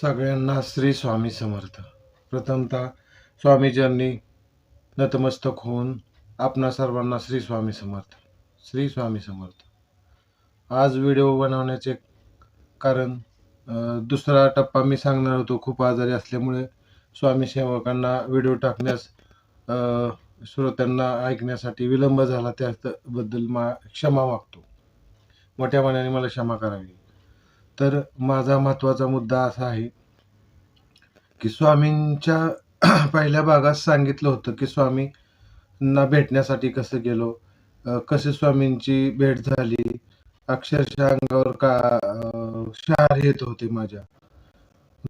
सगळ्यांना श्री स्वामी समर्थ. प्रथमतः स्वामीजींनी नतमस्तक होऊन आपणा सर्वांना श्री स्वामी समर्थ. श्री स्वामी समर्थ. आज व्हिडिओ बनवण्याचे कारण दुसरा टप्पा मी सांगणार होतो. खूप आजारी असल्यामुळे स्वामी सेवकांना व्हिडिओ टाकण्यास श्रोत्यांना ऐकण्यासाठी विलंब झाला. त्याबद्दल मा क्षमा मागतो. मोठ्या मनाने मला क्षमा करावी. तर माझा महत्त्वाचा मुद्दा असा आहे की स्वामींच्या पहिल्या भागात सांगितलं होतं की स्वामींना भेटण्यासाठी कसं गेलो कसे स्वामींची भेट झाली अक्षरशः अंगावर का शहार येत होते माझ्या.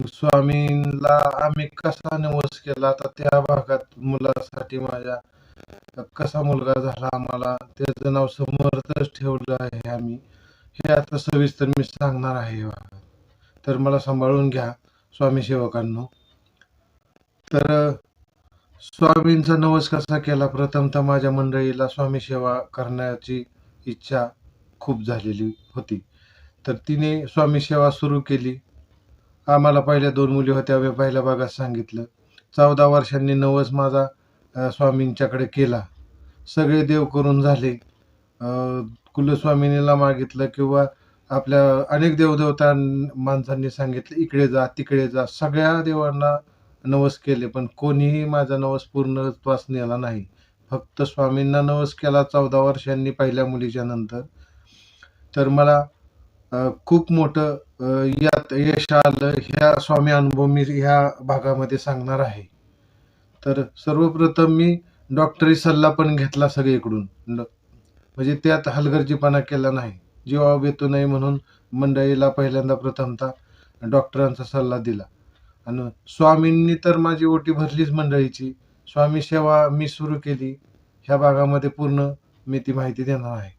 स्वामींना आम्ही कसा नवस केला तर त्या भागात मुलासाठी माझ्या कसा मुलगा झाला आम्हाला त्याचं नाव समर्थच ठेवलं आहे आम्ही. हे आता सविस्तर मी सांगणार आहे तर मला सांभाळून घ्या स्वामी सेवकांनो. तर स्वामींचा नवस कसा केला? प्रथमतः माझ्या मंडळीला स्वामी सेवा करण्याची इच्छा खूप झालेली होती. तर तिने स्वामी सेवा सुरू केली. आम्हाला पहिल्या दोन मुली होत्या मी पहिल्या भागात सांगितलं. चौदा वर्षांनी नवस माझा स्वामींच्याकडे केला. सगळे देव करून झाले. कुलस्वामिनीला मागितलं किंवा आपल्या अनेक देवदेवता माणसांनी सांगितलं इकडे जा तिकडे जा. सगळ्या देवांना नवस केले पण कोणीही माझा नवस पूर्णत्वास नेला नाही. फक्त स्वामींना नवस केला चौदा वर्षांनी पहिल्या मुलीच्या नंतर. तर मला खूप मोठं यात यश आलं ह्या स्वामी अनुभव मी ह्या भागामध्ये सांगणार आहे. तर सर्वप्रथम मी डॉक्टरी सल्ला पण घेतला सगळीकडून. म्हणजे त्यात हलगर्जीपणा केला नाही. जीवावर येतो नाही म्हणून मंडळीला पहिल्यांदा प्रथमतः डॉक्टरांचा सल्ला दिला. आणि स्वामींनी तर माझी ओटी भरलीच मंडळीची. स्वामी सेवा मी सुरू केली. ह्या भागामध्ये पूर्ण मी ती माहिती देणार आहे.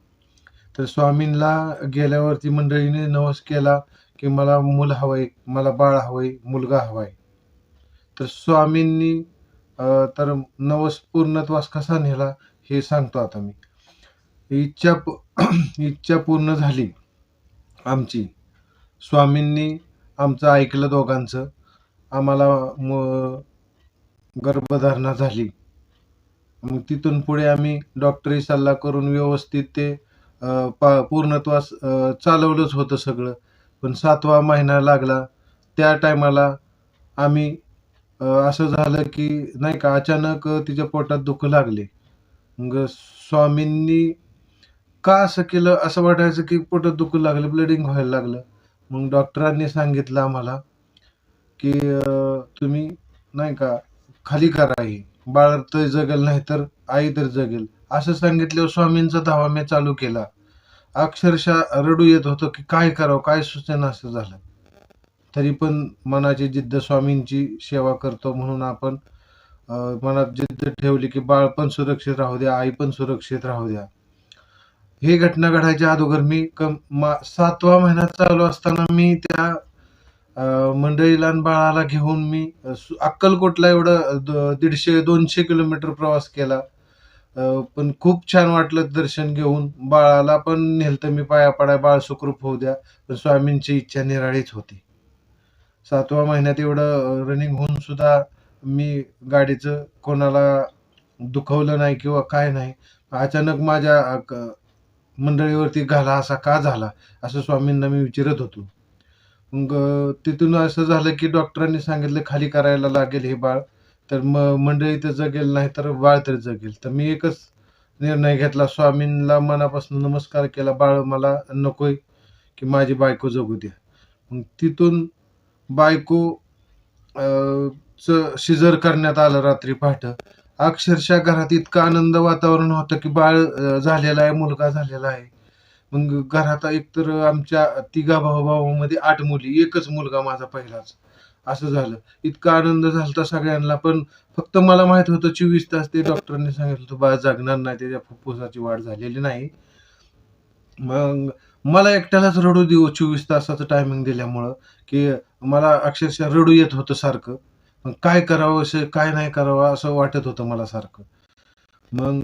तर स्वामींना गेल्यावरती मंडळीने नवस केला की मला मूल हवंय मला बाळ हवंय मुलगा हवाय. तर स्वामींनी तर नवस पूर्णत्वास कसा नेला हे सांगतो आता मी. इच्छा इच्छा पूर्ण झाली. आमची. स्वामींनी आमचं ऐकलं दोघांचं. आम्हाला म- गर्भधारणा झाली. मग तिथून पुढे आम्ही डॉक्टरी सल्ला करून व्यवस्थित ते पा पूर्णत्वास चालवलंच होतं सगळं. पण सातवा महिना लागला. त्या टायमाला आम्ही असं झालं की नाही का अचानक तिच्या पोटात दुःख लागले. मग स्वामींनी का असं केलं? असं वाटायचं की पोटात दुखू लागलं ब्लिडिंग व्हायला लागलं. मग डॉक्टरांनी सांगितलं आम्हाला की अं, तुम्ही नाही का खाली करा आई. बाळ तर जगेल नाही तर आई तर जगेल. असं सांगितल्यावर स्वामींचा धावा मी चालू केला. अक्षरशः रडू येत होतं की काय करावं काय सुचेना असं झालं. तरी पण मनाची जिद्द स्वामींची सेवा करतो म्हणून आपण अं, मनात जिद्द ठेवली की बाळ पण सुरक्षित राहू द्या आई पण सुरक्षित राहू द्या. हे घटना घडायच्या अगोदर मी कम मा- सातवा महिना चालू असताना मी त्या अं, मंडळीला बाळाला घेऊन मी सु- अक्कलकोटला एवढं द- दीडशे दोनशे किलोमीटर प्रवास केला. पण खूप छान वाटलं दर्शन घेऊन. बाळाला पण नेलतं मी पाया पडाय बाळ सुखरूप होऊ द्या पण स्वामींची इच्छा निराळीच होती. सातवा महिन्यात एवढं रनिंग होऊन सुद्धा मी गाडीचं कोणाला दुखवलं नाही किंवा काय नाही अचानक माझ्या क- मंडळीवरती घाला असा का झाला असं स्वामींना मी विचारत होतो. मग तिथून असं झालं की डॉक्टरांनी सांगितलं खाली करायला लागेल हे बाळ तर म मंडळी तर जगेल नाही तर बाळ तर जगेल. तर मी एकच निर्णय घेतला स्वामींना मनापासून नमस्कार केला बाळ मला नकोय की माझी बायको जगू द्या. मग तिथून बायको च शिजर करण्यात आलं रात्री पहाटं. अक्षरशः घरात इतकं आनंद वातावरण होतं की बाळ झालेला आहे मुलगा झालेला आहे. मग घरात एकतर आमच्या तिघा भाऊ भावामध्ये आठ मुली एकच मुलगा माझा पहिलाच. असं झालं. इतका आनंद झाला सगळ्यांना पण फक्त मला माहीत होतं चोवीस तास ते डॉक्टरांनी सांगितलं होतं बाळ जगणार नाही त्याच्या फुफ्फुसाची वाढ झालेली नाही. मग मला एकट्यालाच रडू देऊ चोवीस तासाचं टायमिंग दिल्यामुळं की मला अक्षरशः रडू येत होतं सारखं. काय करावं असं काय नाही करावं असं वाटत होतं मला सारखं. मग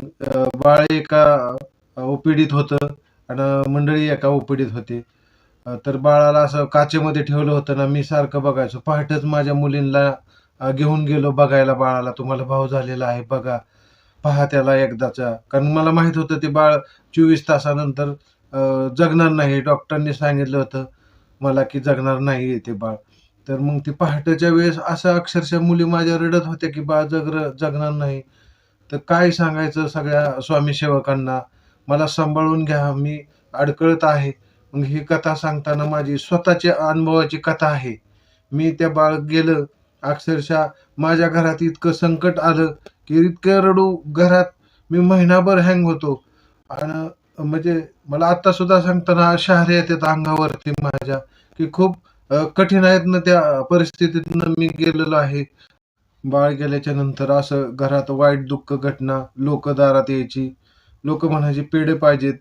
बाळ एका ओपीडीत होतं आणि मंडळी एका ओपीडीत होते. तर बाळाला असं काचेमध्ये ठेवलं होतं ना मी सारखं बघायचो. पहाटेच माझ्या मुलींना घेऊन गेलो बघायला बाळाला. तुम्हाला भाऊ झालेला आहे बघा. पहा त्याला एकदाचा. कारण मला माहीत होतं ते बाळ चोवीस तासानंतर जगणार नाही. डॉक्टरांनी सांगितलं होतं मला की जगणार नाही ते बाळ. तर मग ती पहाटेच्या वेळेस असं अक्षरशः मुली माझ्या रडत होत्या की बाळ जगर जगणार नाही. तर काय सांगायचं सगळ्या स्वामी सेवकांना? मला सांभाळून घ्या मी अडकळत आहे. मग ही कथा सांगताना माझी स्वतःच्या अनुभवाची कथा आहे. मी त्या बाळ गेलं. अक्षरशः माझ्या घरात इतकं संकट आलं की इतकं रडू घरात मी महिनाभर हँग होतो. आणि म्हणजे मला आत्ता सुद्धा सांगताना शहरी येतात अंगावरती माझ्या की खूप कठीण आहेत ना त्या परिस्थितीतनं मी गेलेलो आहे. बाळ गेल्याच्यानंतर असं घरात वाईट दुःख घटना लोक दारात यायची. लोक म्हणायचे पेढे पाहिजेत.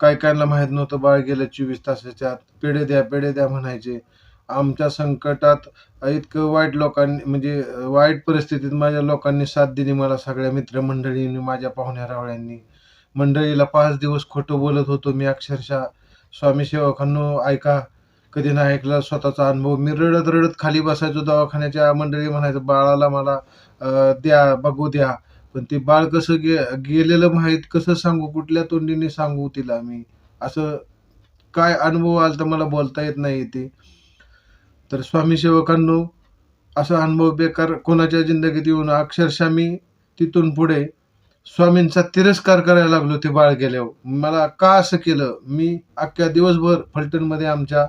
काय कायला माहीत नव्हतं बाळ गेलं चोवीस तासाच्या आत. पेढे द्या पेढे द्या म्हणायचे. आमच्या संकटात इतकं वाईट लोकांनी म्हणजे वाईट परिस्थितीत माझ्या लोकांनी साथ दिली मला सगळ्या मित्रमंडळींनी माझ्या पाहुण्या रावळ्यांनी. मंडळीला पाच दिवस खोटं बोलत होतो मी अक्षरशः. स्वामी सेवकांनो ऐका. कधी नाही ऐकला स्वतःचा अनुभव. मी रडत रडत खाली बसायचो दवाखान्याच्या मंडळी म्हणायचं बाळाला मला द्या बघू द्या. पण ते बाळ कसं गे गेलेलं माहीत कसं सांगू कुठल्या तोंडीने सांगू तिला मी? असं काय अनुभव आला तर मला बोलता येत नाही ते. तर स्वामी सेवकांनो असा अनुभव बेकार कोणाच्या जिंदगीत येऊन अक्षरशः मी तिथून पुढे स्वामींचा तिरस्कार करायला लागलो ते बाळ गेल्यावर. मला का असं केलं? मी अख्ख्या दिवसभर फलटणमध्ये आमच्या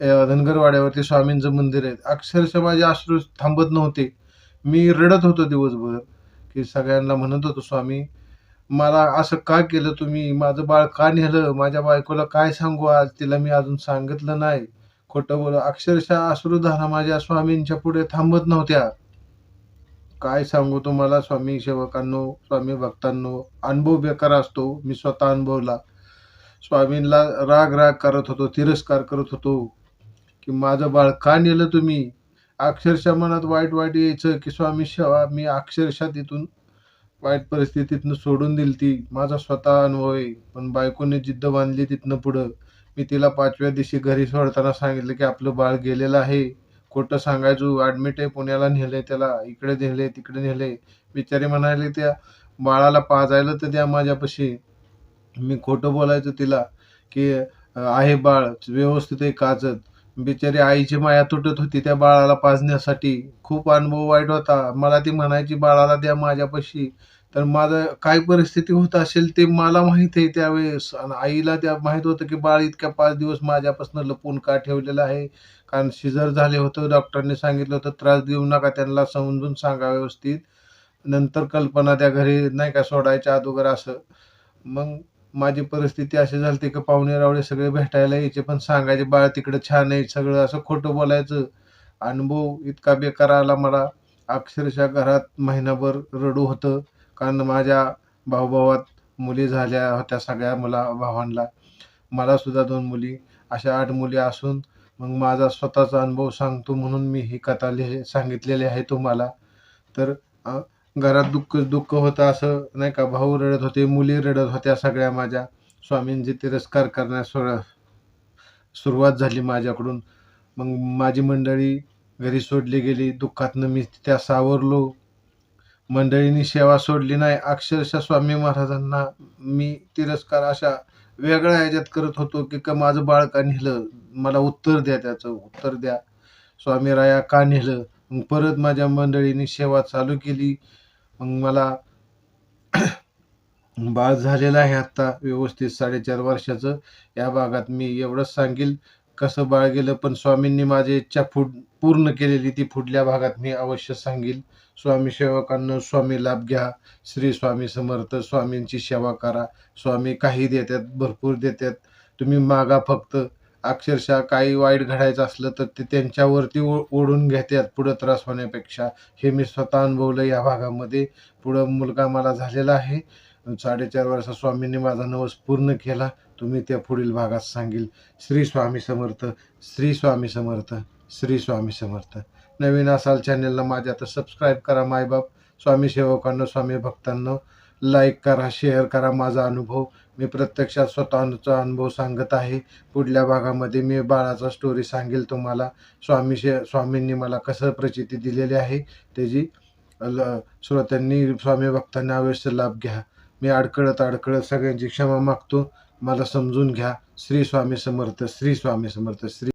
धनगरवाड्यावरती स्वामींचं मंदिर आहे. अक्षरशः माझे अश्रू थांबत नव्हते. मी रडत होतो दिवसभर की सगळ्यांना म्हणत होतो स्वामी मला असं का केलं तुम्ही? माझं बाळ का नेलं? माझ्या बायकोला काय सांगू आज? तिला मी अजून सांगितलं नाही. खोटं बोल अक्षरशः अश्रुधारा माझ्या स्वामींच्या पुढे थांबत नव्हत्या. काय सांगू तुम्हाला स्वामी सेवकांनो स्वामी भक्तांनो? अनुभव बेकार असतो. मी स्वतः अनुभवला. स्वामींना राग राग करत होतो तिरस्कार करत होतो. की माझं बाळ का नेलं तुम्ही? अक्षरशः मनात वाईट वाईट यायचं की स्वामी सेवा मी अक्षरशः तिथून वाईट परिस्थितीतनं सोडून दिली ती माझा स्वतः अनुभव आहे. पण बायकोने जिद्द बांधली तिथनं पुढं. मी तिला पाचव्या दिवशी घरी सोडताना सांगितलं की आपलं बाळ गेलेलं आहे. खोटं सांगायचो ऍडमिट आहे पुण्याला नेलंय त्याला. इकडे नेले तिकडे नेले बिचारी म्हणाले त्या बाळाला पाजायला तर द्या माझ्यापाशी. मी खोटं बोलायचं तिला की आहे बाळ व्यवस्थित आहे काचत बिचारी आईची माया तुटत होती त्या बाळाला पाजण्यासाठी. खूप अनुभव वाईट होता. मला ती म्हणायची बाळाला द्या माझ्यापाशी. तर माझं काय परिस्थिती होत असेल ते मला माहीत आहे त्यावेळेस. आणि आईला त्या माहीत होतं की बाळ इतक्या पाच दिवस माझ्यापासून लपून का ठेवलेलं आहे? कारण शिजर झाले होतं. डॉक्टरने सांगितलं होतं त्रास देऊ नका त्यांना समजून सांगा व्यवस्थित. नंतर कल्पना त्या घरी नाही का सोडायच्या अगोदर असं. मग माझी परिस्थिती अशी झाली की पाहुणे रावळे सगळे भेटायला यायचे पण सांगायचे बाळ तिकडं छान आहे सगळं असं खोटं बोलायचं. अनुभव इतका बेकार आला मला. अक्षरशः घरात महिनाभर रडू होतं कारण माझ्या भाऊभावात मुली झाल्या होत्या सगळ्या मला भावांना. मला सुद्धा दोन मुली अशा आठ मुली असून मग माझा स्वतःचा अनुभव सांगतो म्हणून मी ही कथा लिहि सांगितलेली आहे तुम्हाला. तर घरात दुःख दुःख होतं असं नाही का? भाऊ रडत होते मुली रडत होत्या सगळ्या माझ्या. स्वामींची तिरस्कार करण्यास सुरुवात झाली माझ्याकडून. मग माझी मंडळी घरी सोडली गेली. दुःखातनं मी त्या सावरलो. मंडळींनी सेवा सोडली नाही. अक्षरशः स्वामी महाराजांना मी तिरस्कार अशा वेगळ्या याच्यात करत होतो की का माझं बाळ का नेलं? मला उत्तर द्या त्याचं उत्तर द्या. स्वामी राया का नेलं? परत माझ्या मंडळींनी सेवा चालू केली. मग मला बाळ झालेला आहे आत्ता व्यवस्थित साडेचार वर्षाचं. या भागात मी एवढंच सांगेल कसं बाळ गेलं पण स्वामींनी माझी इच्छा फुड पूर्ण केलेली ती फुडल्या भागात मी अवश्य सांगेल. स्वामी सेवकांना स्वामी लाभ घ्या. श्री स्वामी समर्थ स्वामींची सेवा करा. स्वामी काही देतात भरपूर देतात. तुम्ही मागा फक्त अक्षरशः काही वाईट घडायचं असलं तर ते त्यांच्यावरती ओ ओढून घेतात पुढं त्रास होण्यापेक्षा. हे मी स्वतः अनुभवलं या भागामध्ये. पुढं मुलगा मला झालेला आहे. साडेचार वर्षात स्वामींनी माझा नवस पूर्ण केला. तुम्ही त्या पुढील भागात सांगेल. श्री स्वामी समर्थ श्री स्वामी समर्थ श्री स्वामी समर्थ. नवीन असाल चॅनलला माझ्या तर सबस्क्राईब करा मायबाप स्वामी सेवकांना स्वामी भक्तांना. लाईक करा शेअर करा माझा अनुभव. मी प्रत्यक्षात स्वतःचा अनुभव सांगत आहे. पुढल्या भागामध्ये मी बाळाचा स्टोरी सांगेल तुम्हाला. स्वामी शे स्वामींनी मला कसं प्रचिती दिलेली आहे त्याची ल श्रोत्यांनी स्वामी भक्तांना अवश्य लाभ घ्या. मी अडकळत अडकळत सगळ्यांची क्षमा मागतो. मला समजून घ्या. श्री स्वामी समर्थ श्री स्वामी समर्थ श्री